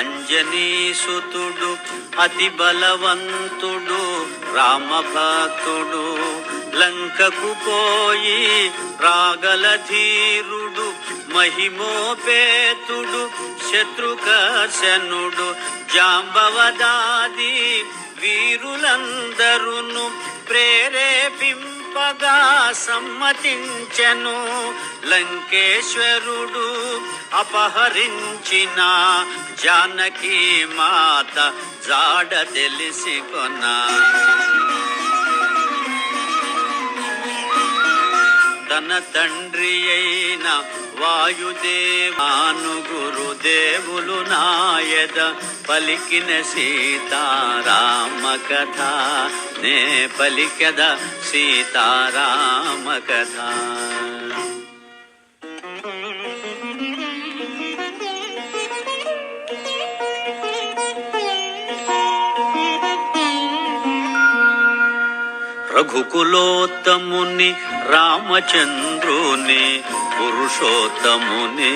అంజనీసుతుడు అతి బలవంతుడు రామభక్తుడు. లంకకు పోయి రాగల ధీరుడు మహిమోపేతుడు శత్రుకర్షణుడు జాంబవదాది వీరులందరును చెప్పగా సమ్మతించెను. లంకేశ్వరుడు అపహరించిన జానకి మాత జాడ తెలిసి కొన్నా తన తండ్రి అయిన వాయుదేవాను గురుదేవులు నాయద పలికిన సీతారామ కథ. నే పలికద సీతారామ కథ. రఘుకులోత్తముని రామచంద్రుని పురుషోత్తముని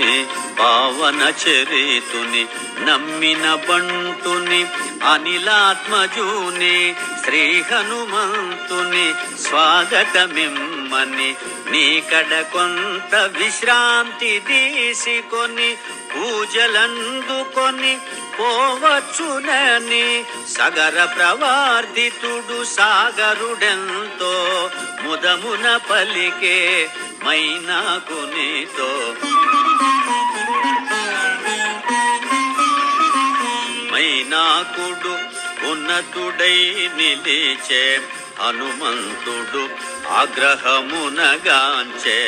పావన చరితుని నమ్మిన బంటుని అనిలాత్మజుని శ్రీ హనుమంతుని స్వాగతమిమ్మని నీకడ కొంత విశ్రాంతి తీసుకొని పూజలందుకొని పోవచ్చునని సగర ప్రవార్ధితుడు సాగరుడెంతో ముదమున పలికే మైనాకునితో మైనాకుడు ఉన్నతుడై నిలిచే హనుమంతుడు ఆగ్రహమునగాంచే.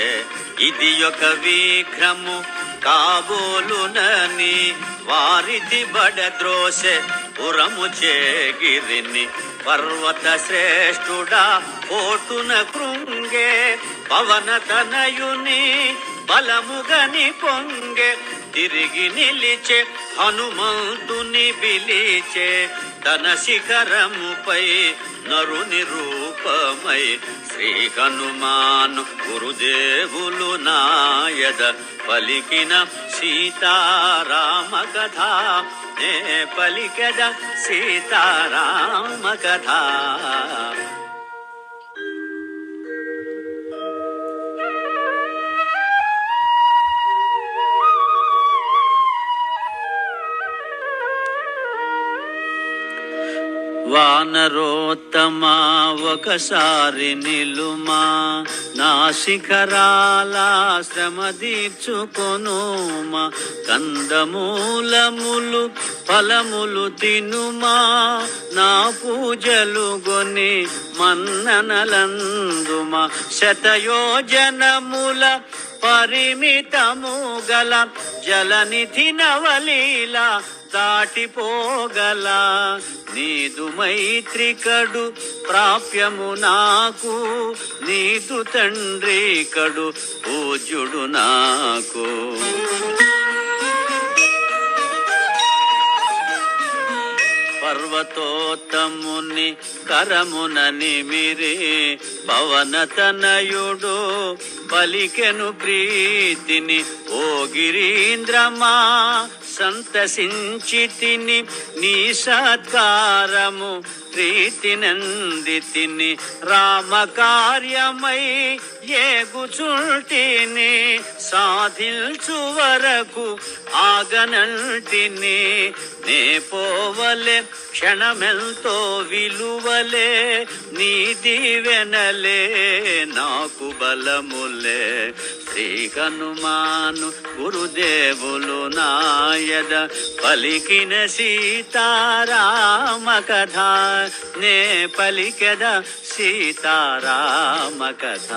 ఇది ఒక విక్రము కాబోలునని వారిది బడద్రోసె పురము చేగిరిని. పర్వత శ్రేష్ఠుడా కోటున కృంగే పవన తనయుని బలముగని పొంగే. తిరిగి నిలిచే హనుమంతుని పిలిచే తన శిఖరముపై నరుని రూపమై శ్రీ హనుమాను గురుదేవులు నాయద పలికిన సీతారామ కథ నే పలికద సీతారామ కథ వానరోత్తమా ఒకసారి నిలుమా నా శిఖరాల శ్రమ తీర్చుకొనుమా కందమూలములు ఫలములు తినుమా నా పూజలు గొని మన్ననలందుమా శతయోజనముల పరిమితము గల జలనిధి నవలీల దాటిపోగల. నీదు మైత్రికడు ప్రాప్యము నాకు. నీదు తండ్రి కడు పూజుడు నాకు. పర్వతోత్తముని కరమున నిమిరే పవన తనయుడు పలికెను ప్రీతిని ఓ గిరీంద్రమా? సంతసించితిని నీ సత్కారము ప్రీతి నంది రామ కార్యమై ఏగుచుంటిని సాధిల్చు వరకు ఆగనంటిని నే పోవలే క్షణమెంతో విలువలే నీ దీవెనలే నాకు బలములే శ్రీ హనుమాను గురుదేవులు నాయద పలికిన సీతారామ కథ నే పలికద సీతారామ కథ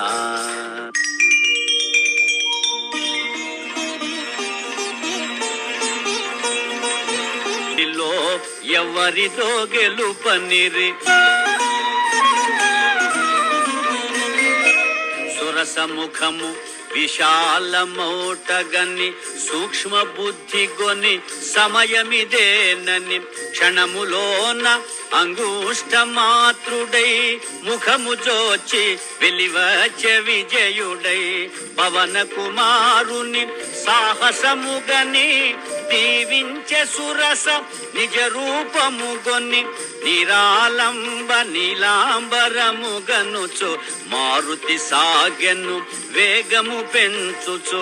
ఎవరితో గెలుపనిరి. సురసముఖము విశాలమౌటగని సూక్ష్మ బుద్ధి గొని సమయమిదేనని క్షణములోన అంగుష్ట మాతృడై ముఖము జోచి వెలివచ్చ విజయుడై పవన కుమారుని సాహసముగని దీవించే సురస నిజ రూపము గొన్ని నిరాలంబ నీలాంబరము గనుచు మారుతి సాగెను వేగము పెంచుచు.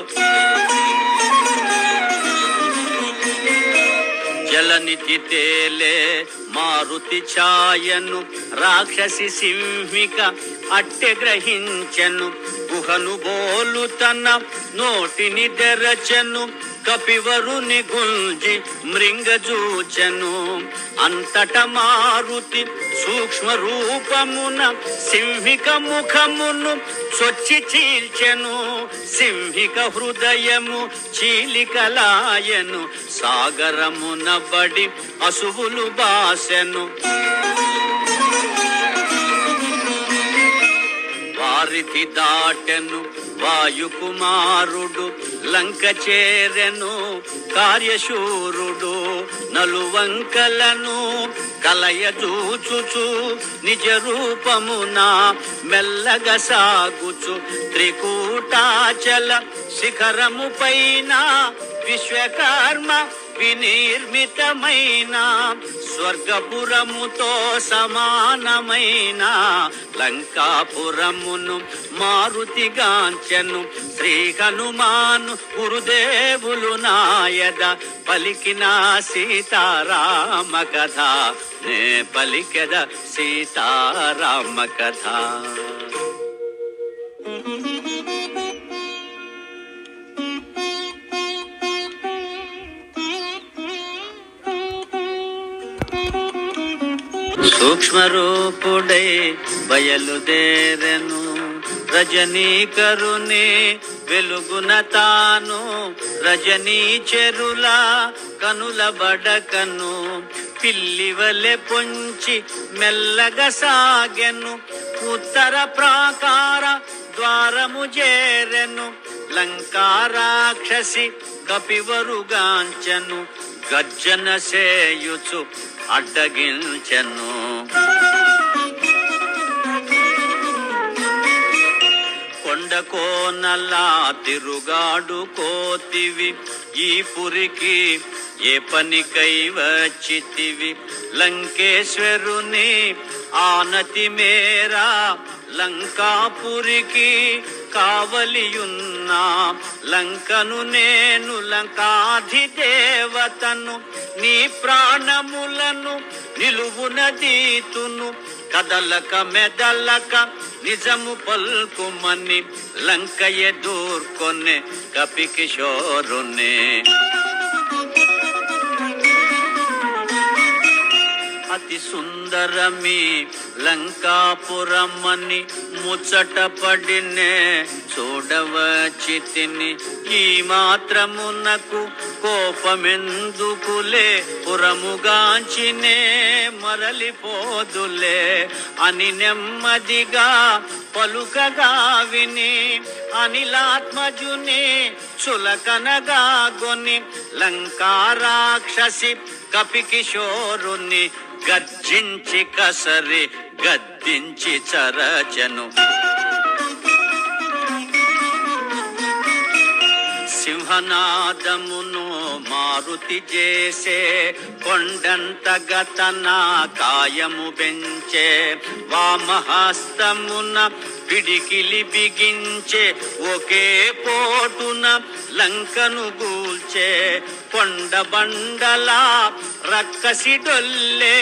జలనితి తేలే మారుతి ఛాయను రాక్షసి సింహిక అట్టె గ్రహించెను. గుహను బోలు తన నోటిని తెరచెను. కపివరుని గుంజి మృంగజూచెను అంతట మారుతి సూక్ష్మ రూపమున సింహిక ముఖమును చొచ్చి చీల్చెను. సింహిక హృదయము చీలికలాయను. సాగరమున బడి అసువులు బాసెను. వారితి దాటెను వాయుకుమారుడు లంక చేరెను కార్యశూరుడు నలువంకలను కలయచూచుచు నిజ రూపమున మెల్లగ సాగుచు. త్రికూటాచల శిఖరము పైన విశ్వకర్మ వినిర్మితమైన స్వర్గపురముతో సమానమైన లంకాపురమును మారుతిగాంచెను శ్రీ హనుమాను గురుదేవులు నాయద పలికిన సీతారామ కథ. నే పలికెద సీతారామ కథ. సూక్ష్మరూపుడై బయలుదేరెను. రజనీకరుని వెలుగున తాను. రజనీ చెరుల కనుల బడకను. పిల్లివలె పొంచి మెల్లగా సాగెను. ఉత్తర ప్రాకార ద్వారము చేరెను. లంకారాక్షసి కపివరుగాంచను గర్జన సేయుచు అడ్డగించెను. కొండ తిరుగాడు కోతివి. ఈ పురికి ఏ పనికై వచ్చితివి? లంకేశ్వరుని ఆనతి మేరా లంకాపురికి కావలియున్నా. లంకను నేను లంకాధిదేవతను నీ ప్రాణములను నిలువున దీతును. కదలక మెదలక నిజము పల్కుమని లంక ఎదుర్కొనే కపికిషోరునే అతి సుందరమే లంకాపురమని ముచ్చట పడినే చూడవచితిని. ఈ మాత్రమునకు కోపమెందుకులే? పురముగాంచినే మరలిపోదులే? అని నెమ్మదిగా పలుకగా విని అనిలాత్మజుని చులకనగా గొని లంకారాక్షసి కపికిషోరుని గర్జించి కసరి గద్దించి చరచను. సింహనాదమును మారుతి చేసే కొండంత నా కాయము పెంచే వామహస్తమున పిడికిలి బిగించే ఒకే పోటున లంకను గూల్చే కొండ బండలా రక్కసి డొల్లే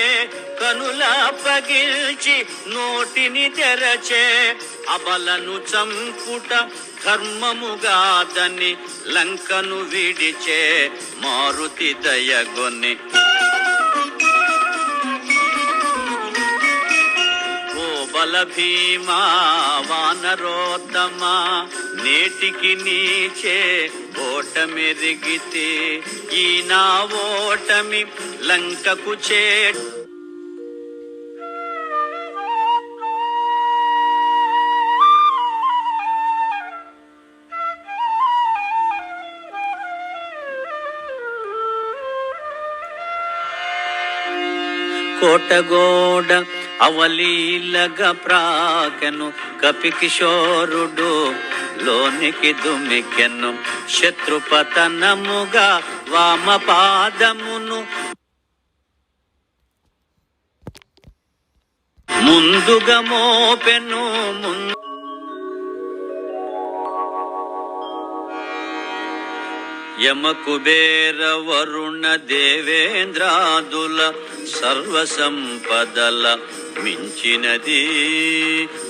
కనుల పగిల్చి నోటిని తెరచే అబలను చంపుట ధర్మముగాదని లంకను విడిచే మారుతి దయగొని బల భీమా వానరోత్తమా నేటికి నీచే ఓటమెరిగితే ఈ నా ఓటమి లంకకు చే కోటగోడ అవలీలగా ప్రాకెను కపికిషోరుడు లోనికి దుమికెను శత్రుపతనముగా వామపాదమును. ముందుగా మోపెను ముందు యమకుబేర వరుణ దేవేంద్రాదుల సర్వ సంపదల మించినది.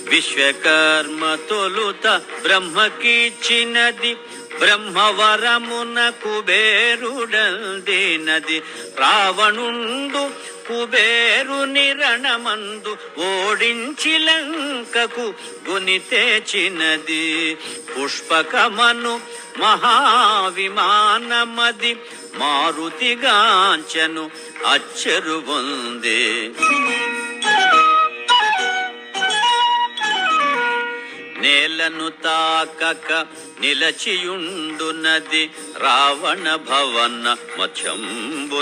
విశ్వకర్మ తొలుత బ్రహ్మకిచ్చినది. బ్రహ్మవరమున కుబేరుడందినది రావణుండు కుబేరు నిరణమందు ఓడించి లంకకు గుని తెచ్చినది. పుష్పకమను మహావిమానమది మారుతిగాంచను అచ్చరు వందే నేలను తాకక నిలచియుండునది రావణ భవన మధ్యంబుననున్నది.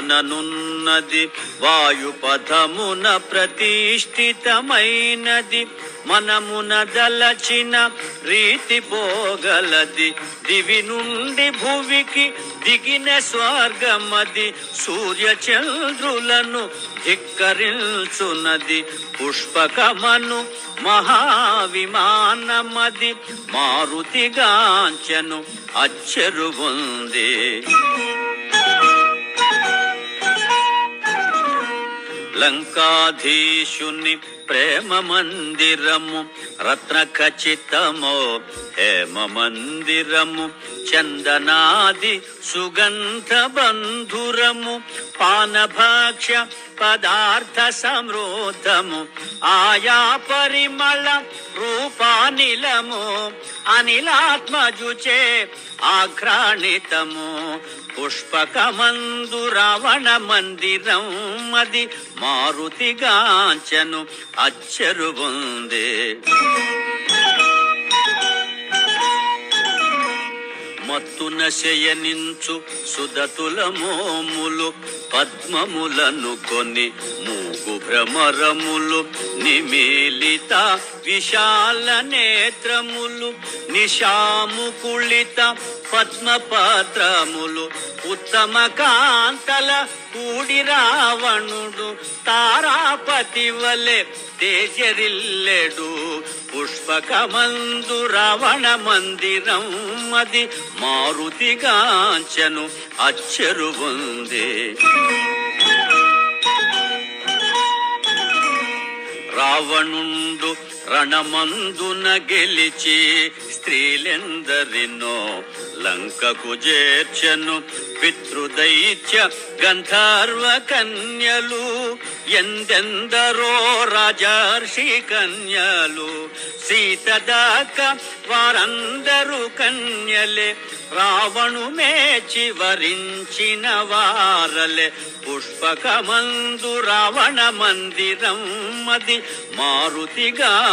వాయుపథమున ప్రతిష్ఠితమైనది మనమున దలచిన రీతి పోగలది. దివి నుండి భువికి దిగిన స్వర్గమది. సూర్య చంద్రులను ధిక్కరించున్నది పుష్పకమను మహావిమానమది. మారుతిగాంచను అచ్చరు ఉంది లంకాధీశుని ప్రేమ మందిరము రత్న ఖచ్చితమో హేమ మందిరము చందనాది సుగంధ బంధురము పానభాక్ష పదార్థ సమృద్ధము ఆయా పరిమళ రూపానిలము అనిలాత్మజుచే ఆఘ్రాణితము. పుష్పకమందు రావణ మందిరం అది మారుతిగాంచను అచ్చరు ఉందే మత్తున శయనించు సుదతుల మోములు పద్మములను కొని మూగు భ్రమరములు నిమీలిత విశాల నేత్రములు నిశాముకుళిత పద్మపత్రములు ఉత్తమ కాంతల కూడి రావణుడు తారాపతి వలె తేజరిల్లెడు పుష్పకమందు రవణ మందిరం అది మారుతిగాంచను అచ్చరు ఉంది. రావణుండు రణమందున గెలిచి స్త్రీలెందరినో లంకకు చేర్చను. పితృదైత్య గంధర్వ కన్యలు ఎందెందరో రాజర్షి కన్యలు. సీత దాకా వారందరూ కన్యలే రావణు మేచి వరించిన వారలే. పుష్పకమందు రావణ మందిరం మది మారుతిగా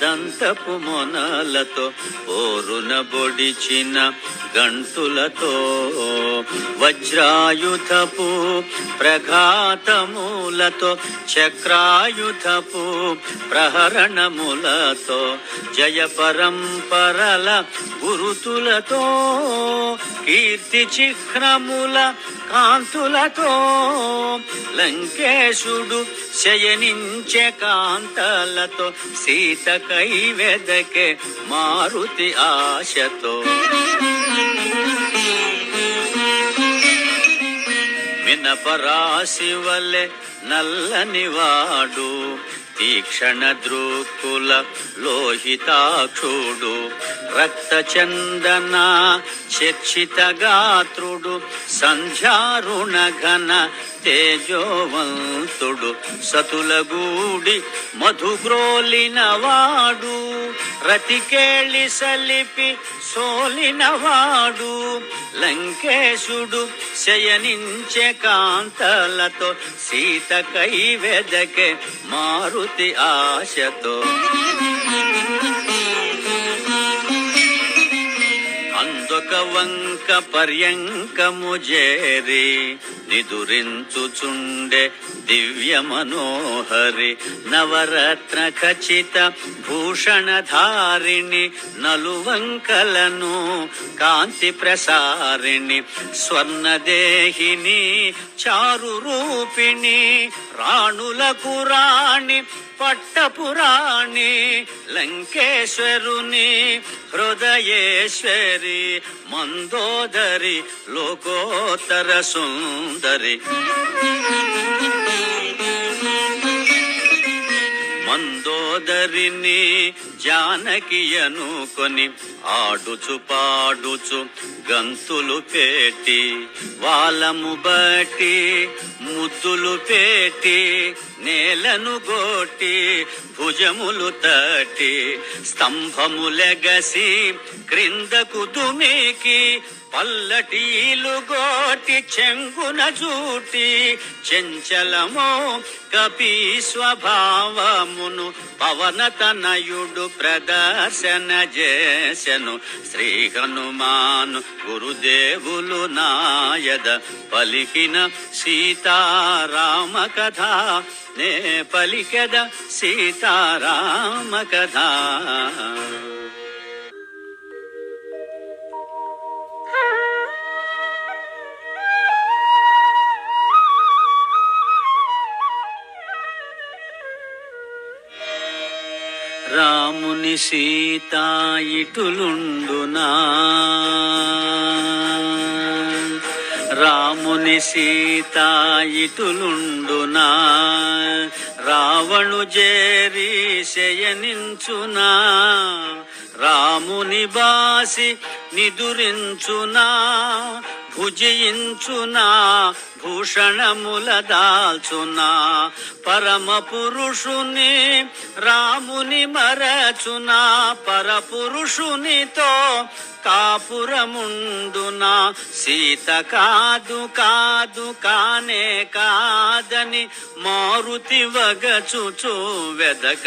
దంతపు మొనలతో పోరున బొడిచిన గంటులతో వజ్రాయుధపు ప్రఘాతములతో చక్రాయుధపు ప్రహరణములతో జయ పరంపరల గురుతులతో కీర్తి చిహ్నముల కాంతులతో లంకేశుడు శయనించే కాంతలతో సీత కైవెదకే మారుతి ఆశతో. మినపరాసివలే నల్లని వాడు తీక్షణ ద్రుక్కుల లోహితాక్షుడు రక్త చందన చర్చిత గాత్రుడు సంధ్యారుణ ఘన తేజోవంతుడు సతులగూడి మధుగ్రోలినవాడు రతికేళి సలిపి సోలినవాడు లంకేశుడు శయనించే కాంతలతో సీత వెదకే మారుతి ఆశతో. అందొక వంక పర్యంకము జేరి నిదురించుచుండే దివ్య మనోహరి నవరత్న ఖచ్చిత భూషణధారిణి నలువంకలను కాంతి ప్రసారిణి స్వర్ణదేహిని చారు రూపిణి రాణులకు రాణి పట్టపురాణి లంకేశ్వరుని హృదయేశ్వరి మందోదరి లోకోత్తర సుందరి మందోదరిని జానకియను కొని ఆడుచు పాడుచు గంతులు పెట్టి వాలము బట్టి ముద్దులు పెట్టి నేలను గోటి భుజములు తట్టి స్తంభములెగసి క్రిందకు దుమికి పల్లటీలు గోటి చెంగున జూటి చెంచలమో కపి స్వభావమును పవనతనయుడు ప్రదర్శన చేసెను. శ్రీ హనుమాను గురుదేవులు నాయద పలికిన సీతారామ కథ. నే పలికెద సీతారామ కథ. రాముని సీత ఇటులుండునా రాముని సీత ఇటులుండునా రావణు జేరి శయనించునా రాముని బాసి నిదురించునా? భుజించునా భూషణముల దాల్చునా పరమ పురుషుని రాముని మరచునా పరపురుషునితో కాపురముండునా సీత కాదు కాదు కానే కాదని మారుతి వగచుచు వెదక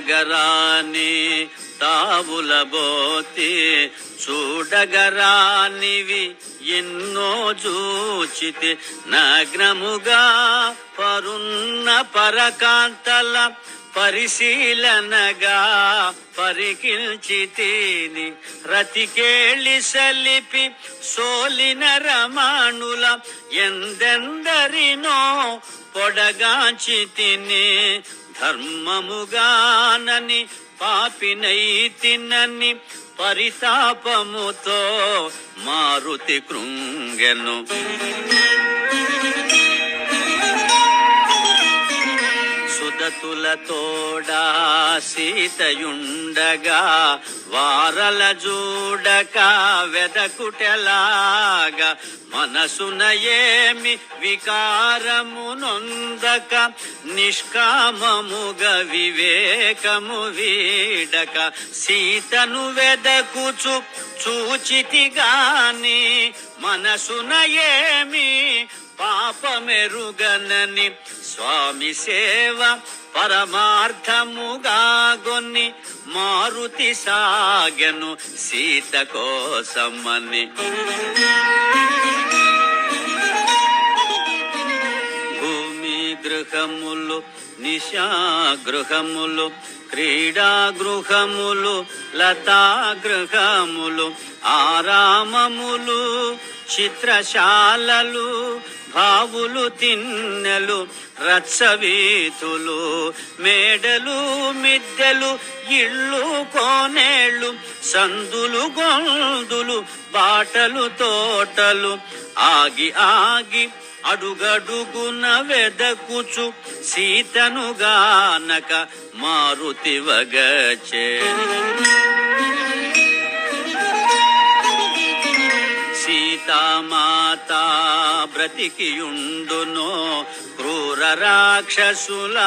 చూడగరాని పోవగరాని తావుల బోతి చూడగరానివి ఎన్నో చూచితి నగ్నముగా పరున్న పరకాంతల పరిశీలనగా పరికిల్చితిని రతికేళి సలిపి సోలిన రమణుల ఎందెందరినో పొడగాంచి తిని ధర్మముగానని పాపినైతినని పరితాపముతో మారుతి కృంగెను. సుదతుల తోడా సీతయుండగా వారల చూడక వెదకుటెలాగా మనసున ఏమి వికారము నొందక నిష్కామముగ వివేకము వీడక సీతను వెదకుచు చూచితి గాని మనసున ఏమి పాపమెరుగనని స్వామి సేవ పరమార్థముగా గొన్ని మారుతి సాగెను సీత కోసమని. భూమి గృహములు నిశా గృహములు క్రీడా గృహములు లతా గృహములు ఆరామములు చిత్రశాలలు భావులు తిన్నెలు రచ్చవీతులు మేడలు మిద్దెలు ఇళ్ళు కోనేళ్ళు సందులు గొందులు బాటలు తోటలు. ఆగి ఆగి అడుగడుగున వెదకుచు సీతను గానక మారుతి బ్రతికియుండునో క్రూర రాక్షసుల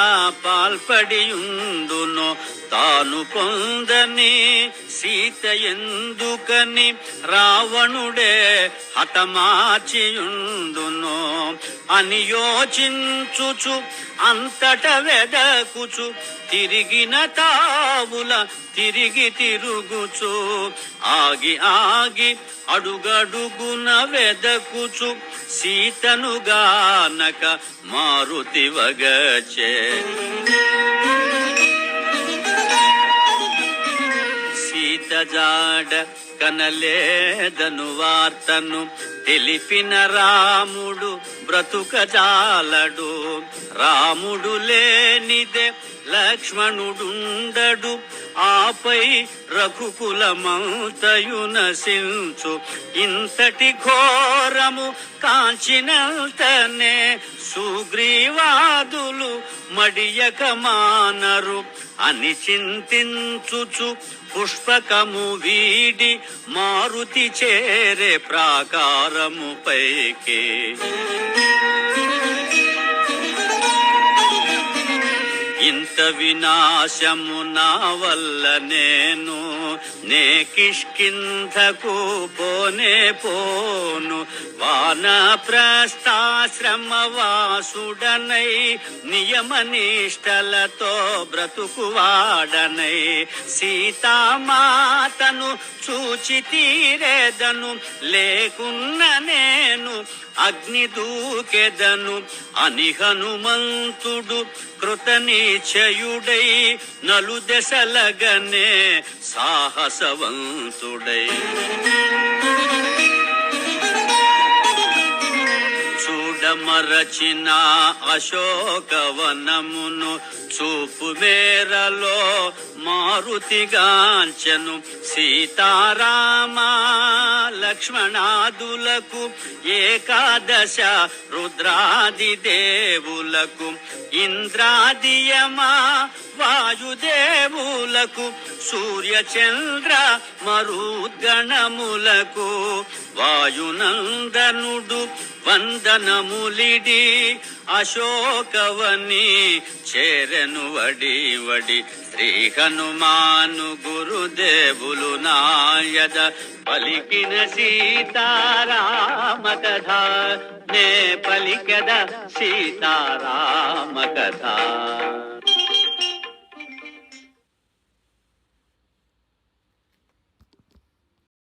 పాల్పడియుండునో తాను పొందని సీత ఎందుకని రావణుడే హతమాచియుండునో. అని యోచించుచు అంతట వెదకుచు తిరిగిన తావుల తిరిగి తిరుగుచు ఆగి ఆగి అడుగడుగున వెదకుచు సీతను గానక జాడ కనలేదను వార్తను తెలిపిన రాముడు బ్రతుక జాలడు రాముడు లేనిదే లక్ష్మణుడుండడు. ఆపై రఘుకులమంతయు నశించు ఇంతటి ఘోరము కాంచినంతనే సుగ్రీవాదులు మడియక మానరు. అని చింతించుచు పుష్పకము వీడి మారుతి చేరే ప్రాకారము పైకి. ఇంత వినాశము నా వల్ల నేను నే కిష్కింధకు పోనే పోను. వాన ప్రస్థాశ్రమవాసుడనై నియమనిష్టలతో బ్రతుకు బ్రతుకువాడనై. సీతామాతను చూచి తీరేదను లేకున్న నేను అగ్ని దూకెదను అని హనుమంతుడు కృతనిశ్చయుడై నలు దశలగనే సాహసవంతుడై. చూడమరచిన అశోకవనమును చూపు మేరలో మారుతిగాంచను సీతారామ లక్ష్మణాదులకు ఏకాదశ రుద్రాది దేవులకు ఇంద్రాదియమా వాయుదేవులకు సూర్యచంద్ర మరుద్గణములకు వాయునందనుడు వందనములిడి అశోకవని చేరెను వడి వడి. శ్రీ హనుమాను గురుదేవులు నాయద పలికిన సీతారామ కథ నే పలికద సీతారామ కథ